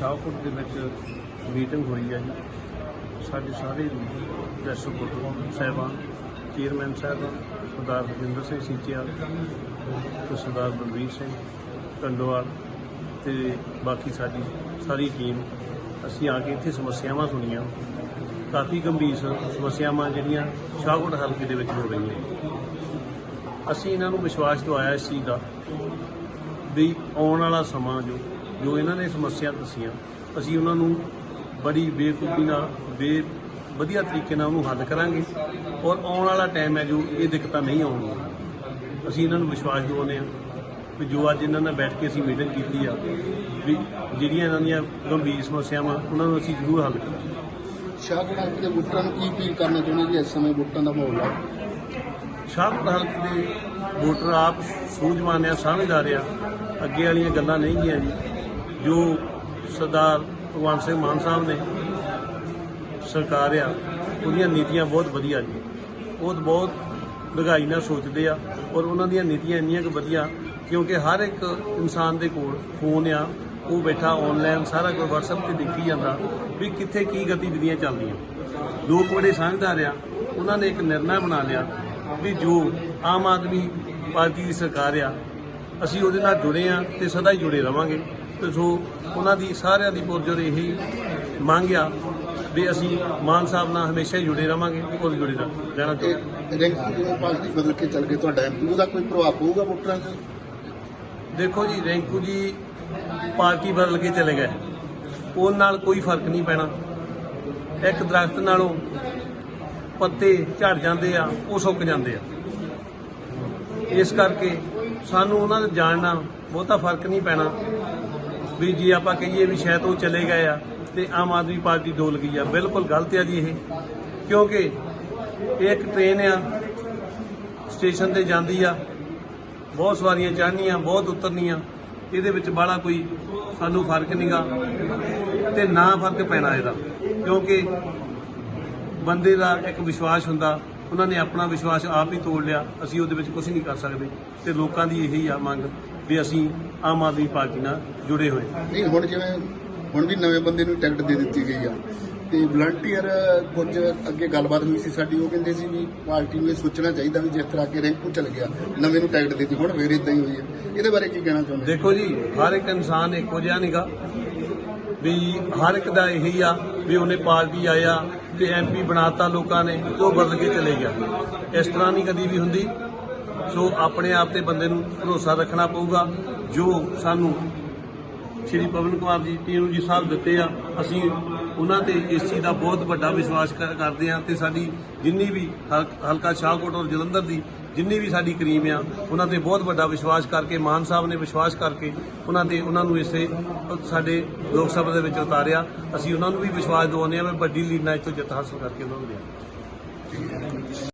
ਸ਼ਾਹਕੋਟ ਦੇ ਵਿੱਚ ਮੀਟਿੰਗ ਹੋਈ ਹੈ ਜੀ। ਸਾਡੇ ਸਾਰੇ ਪ੍ਰੈਸ ਰਿਪੋਰਟਰ ਸਾਹਿਬਾਨ, ਚੇਅਰਮੈਨ ਸਾਹਿਬਾਨ, ਸਰਦਾਰ ਰਜਿੰਦਰ ਸਿੰਘ ਸੀਚਿਆ ਤੇ ਸਰਦਾਰ ਬਲਵੀਰ ਸਿੰਘ ਕੰਡੋਵਾਲ ਤੇ ਬਾਕੀ ਸਾਡੀ ਸਾਰੀ ਟੀਮ ਅਸੀਂ ਆ ਕੇ ਇੱਥੇ ਸਮੱਸਿਆਵਾਂ ਸੁਣੀਆਂ। ਕਾਫੀ ਗੰਭੀਰ ਸ- ਸਮੱਸਿਆਵਾਂ ਜਿਹੜੀਆਂ ਸ਼ਾਹਕੋਟ ਹਲਕੇ ਦੇ ਵਿੱਚ ਹੋ ਰਹੀਆਂ। ਅਸੀਂ ਇਹਨਾਂ ਨੂੰ ਵਿਸ਼ਵਾਸ ਦਿਵਾਇਆ ਇਸ ਚੀਜ਼ ਦਾ ਵੀ ਆਉਣ ਵਾਲਾ ਸਮਾਂ ਜੋ ਜੋ ਇਹਨਾਂ ਨੇ ਸਮੱਸਿਆ ਦੱਸੀਆਂ ਅਸੀਂ ਉਹਨਾਂ ਨੂੰ ਬੜੀ ਬੇਖੂਬੀ ਨਾਲ ਬੇ ਵਧੀਆ ਤਰੀਕੇ ਨਾਲ ਉਹਨੂੰ ਹੱਲ ਕਰਾਂਗੇ ਔਰ ਆਉਣ ਵਾਲਾ ਟਾਈਮ ਹੈ ਜੋ ਇਹ ਦਿੱਕਤਾਂ ਨਹੀਂ ਆਉਣਗੀਆਂ। ਅਸੀਂ ਇਹਨਾਂ ਨੂੰ ਵਿਸ਼ਵਾਸ ਦਿਵਾਉਂਦੇ ਹਾਂ ਵੀ ਜੋ ਅੱਜ ਇਹਨਾਂ ਨਾਲ ਬੈਠ ਕੇ ਅਸੀਂ ਮੀਟਿੰਗ ਕੀਤੀ ਆ ਵੀ ਜਿਹੜੀਆਂ ਇਹਨਾਂ ਦੀਆਂ ਗੰਭੀਰ ਸਮੱਸਿਆਵਾਂ ਉਹਨਾਂ ਨੂੰ ਅਸੀਂ ਜ਼ਰੂਰ ਹੱਲ ਕਰਾਂਗੇ। ਸ਼ਾਹਕੋਟ ਹਲਕੇ ਦੇ ਵੋਟਰਾਂ ਨੂੰ ਕੀ ਅਪੀਲ ਕਰਨਾ ਚਾਹੁੰਦੇ ਜੀ ਇਸ ਸਮੇਂ ਵੋਟਾਂ ਦਾ ਮਾਹੌਲ ਹੈ ਸ਼ਾਹਕੋਟ ਹਲਕੇ ਦੇ ਵੋਟਰ ਆਪ ਸੂਝਵਾਨ ਆ ਸਮਝਦਾਰ ਆ ਅੱਗੇ ਵਾਲੀਆਂ ਗੱਲਾਂ ਨਹੀਂ ਗੀਆਂ ਜੀ। ਜੋ ਸਰਦਾਰ ਭਗਵੰਤ ਸਿੰਘ ਮਾਨ ਸਾਹਿਬ ਨੇ ਸਰਕਾਰ ਆ ਉਹਦੀਆਂ ਨੀਤੀਆਂ ਬਹੁਤ ਵਧੀਆ ਜੀ। ਉਹ ਬਹੁਤ ਡੂੰਘਾਈ ਨਾਲ ਸੋਚਦੇ ਆ ਔਰ ਉਹਨਾਂ ਦੀਆਂ ਨੀਤੀਆਂ ਇੰਨੀਆਂ ਕੁ ਵਧੀਆ ਕਿਉਂਕਿ ਹਰ ਇੱਕ ਇਨਸਾਨ ਦੇ ਕੋਲ ਫੋਨ ਆ, ਉਹ ਬੈਠਾ ਆਨਲਾਈਨ ਸਾਰਾ ਕੁਝ WhatsApp ਤੇ ਦੇਖੀ ਜਾਂਦਾ ਵੀ ਕਿੱਥੇ ਕੀ ਗਤੀਵਿਧੀਆਂ ਚੱਲਦੀਆਂ। ਲੋਕ ਬੜੇ ਸਮਝਦਾਰ ਆ ਉਹਨਾਂ ਨੇ ਇੱਕ ਨਿਰਣਾ ਬਣਾ ਲਿਆ ਵੀ ਜੋ ਆਮ ਆਦਮੀ ਪਾਰਟੀ ਦੀ ਸਰਕਾਰ ਆ, ਅਸੀਂ ਉਹਦੇ ਨਾਲ ਜੁੜੇ ਆ ਤੇ ਸਦਾ ਹੀ ਜੁੜੇ ਰਵਾਂਗੇ। ਤੇ ਸੋ ਉਹਨਾਂ ਦੀ ਸਾਰਿਆਂ ਦੀ ਪੁਰਜੋਰ ਇਹੀ ਮੰਗ ਆ ਵੀ ਅਸੀਂ ਮਾਨ ਸਾਹਿਬ ਨਾਲ ਹਮੇਸ਼ਾ ਹੀ ਜੁੜੇ ਰਵਾਂਗੇ ਔਰ ਜੁੜੇ ਰਹਿ- ਰਹਿਣਾ ਚਾਹੁੰਦੇ ਰੈਂਕਿੰਗ ਜਿਵੇਂ ਪਾਰਟੀ ਬਦਲ ਕੇ ਚੱਲ ਗਏ ਤੁਹਾਡਾ ਐਮਪੀ ਉਹਦਾ ਕੋਈ ਪ੍ਰਭਾਵ ਪਊਗਾ ਵੋਟਰਾਂ 'ਤੇ? ਦੇਖੋ ਜੀ ਰੈਂਕੂ ਜੀ ਪਾਰਟੀ ਬਦਲ ਕੇ ਚਲੇ ਗਏ। ਉਹ ਨਾਲ ਕੋਈ ਫ਼ਰਕ ਨਹੀਂ ਪੈਣਾ। ਇੱਕ ਦਰਖਤ ਨਾਲੋਂ ਪੱਤੇ ਝੜ ਜਾਂਦੇ ਆ ਉਹ ਸੁੱਕ ਜਾਂਦੇ ਆ। ਇਸ ਕਰਕੇ ਸਾਨੂੰ ਉਹਨਾਂ ਦਾ ਜਾਣਨਾ ਬਹੁਤਾ ਫ਼ਰਕ ਨਹੀਂ ਪੈਣਾ। ਵੀ ਜੇ ਆਪਾਂ ਕਹੀਏ ਵੀ ਸ਼ਾਇਦ ਉਹ ਚਲੇ ਗਏ ਆ ਤੇ ਆਮ ਆਦਮੀ ਪਾਰਟੀ ਡੋਲ ਗਈ ਆ। ਬਿਲਕੁਲ ਗਲਤ ਆ ਜੀ ਇਹ। ਕਿਉਂਕਿ ਇਹ ਇੱਕ ਟ੍ਰੇਨ ਆ ਸਟੇਸ਼ਨ ਤੇ ਜਾਂਦੀ ਆ। ਬਹੁਤ ਸਵਾਰੀਆਂ ਚੜ੍ਹਨੀਆਂ, ਬਹੁਤ ਉਤਰਨੀਆਂ। ਇਹਦੇ ਵਿੱਚ ਬਾਹਲਾ ਕੋਈ ਸਾਨੂੰ ਫ਼ਰਕ ਨਹੀਂਗਾ ਤੇ ਨਾ ਫ਼ਰਕ ਪੈਣਾ ਇਹਦਾ। ਕਿਉਂਕਿ ਬੰਦੇ ਦਾ ਇੱਕ ਵਿਸ਼ਵਾਸ ਹੁੰਦਾ, ਉਹਨਾਂ ਨੇ ਆਪਣਾ ਵਿਸ਼ਵਾਸ ਆਪ ਹੀ ਤੋੜ ਲਿਆ। ਅਸੀਂ ਉਹਦੇ ਵਿੱਚ ਕੁਝ ਨਹੀਂ ਕਰ ਸਕਦੇ ਤੇ ਲੋਕਾਂ ਦੀ ਇਹੀ ਆ ਮੰਗ। ਵੀ ਅਸੀਂ ਆਮ ਆਦਮੀ ਪਾਰਟੀ ਨਾਲ ਜੁੜੇ ਹੋਏ ਹਾਂ। ਨਹੀਂ ਹੁਣ ਜਿਵੇਂ ਹੁਣ ਵੀ ਨਵੇਂ ਬੰਦੇ ਨੂੰ ਟਿਕਟ ਦੇ ਦਿੱਤੀ ਗਈ ਆ। ਤੇ ਵਲੰਟੀਅਰ ਕੁਝ ਅੱਗੇ ਗੱਲਬਾਤ ਹੋਈ ਸੀ ਸਾਡੀ ਉਹ ਕਹਿੰਦੇ ਸੀ ਵੀ ਪਾਰਟੀ ਨੂੰ ਇਹ ਸੋਚਣਾ ਚਾਹੀਦਾ ਵੀ ਜਿਸ ਤਰ੍ਹਾਂ ਕਿ ਰੈਂਕੂ ਚਲ ਗਿਆ ਨਵੇਂ ਨੂੰ ਟਿਕਟ ਦਿੱਤੀ ਹੁਣ ਫੇਰ ਇਦਾਂ ਹੀ ਹੋਈ ਹੈ ਇਹਦੇ ਬਾਰੇ ਕੀ ਕਹਿਣਾ ਚਾਹੁੰਦੇ ਦੇਖੋ ਜੀ ਹਰ ਇੱਕ ਇਨਸਾਨ ਇੱਕੋ ਜਿਹਾ ਨਹੀਂਗਾ ਵੀ ਹਰ ਇੱਕ ਦਾ ਇਹੀ ਆ ਵੀ ਉਹਨੇ ਪਾਰਟੀ ਆਇਆ ਤੇ ਐਮਪੀ ਬਣਾਤਾ ਲੋਕਾਂ ਨੇ ਤੇ ਉਹ ਬਦਲ ਕੇ ਚਲੇ ਗਿਆ। ਇਸ ਤਰ੍ਹਾਂ ਨਹੀਂ ਕਦੀ ਵੀ ਹੁੰਦੀ। ਸੋ ਆਪਣੇ ਆਪ ਤੇ ਬੰਦੇ ਨੂੰ ਭਰੋਸਾ ਰੱਖਣਾ ਪਊਗਾ। ਜੋ ਸਾਨੂੰ ਸ਼੍ਰੀ ਪਵਨ ਕੁਮਾਰ ਜੀ ਟੀਨੂ ਜੀ ਸਾਹਿਬ ਦਿੱਤੇ ਆ, ਅਸੀਂ ਉਹਨਾਂ ਤੇ ਇਸ ਚੀਜ਼ ਦਾ ਬਹੁਤ ਵੱਡਾ ਵਿਸ਼ਵਾਸ ਕਰਦੇ ਆ ਤੇ ਸਾਡੀ ਜਿੰਨੀ ਵੀ ਹਲ- ਹਲਕਾ ਸ਼ਾਹਕੋਟ ਔਰ ਜਲੰਧਰ ਦੀ ਜਿੰਨੀ ਵੀ ਸਾਡੀ ਕਰੀਮ ਆ, ਉਹਨਾਂ ਤੇ ਬਹੁਤ ਵੱਡਾ ਵਿਸ਼ਵਾਸ ਕਰਕੇ, ਮਾਨ ਸਾਹਿਬ ਨੇ ਵਿਸ਼ਵਾਸ ਕਰਕੇ ਉਹਨਾਂ ਤੇ ਉਹਨਾਂ ਨੂੰ ਇਸੇ ਸਾਡੇ ਲੋਕ ਸਭਾ ਦੇ ਵਿੱਚ ਉਤਾਰਿਆ। ਅਸੀਂ ਉਹਨਾਂ ਨੂੰ ਵੀ ਵਿਸ਼ਵਾਸ ਦਿਵਾਉਂਦੇ ਆ ਮੈਂ ਵੱਡੀ ਲੀਡ ਨਾਲ ਇੱਥੋਂ ਜਿੱਤ ਹਾਸਲ ਕਰਕੇ ਉਹਨਾਂ ਨੂੰ ਦਿਆਂਗੇ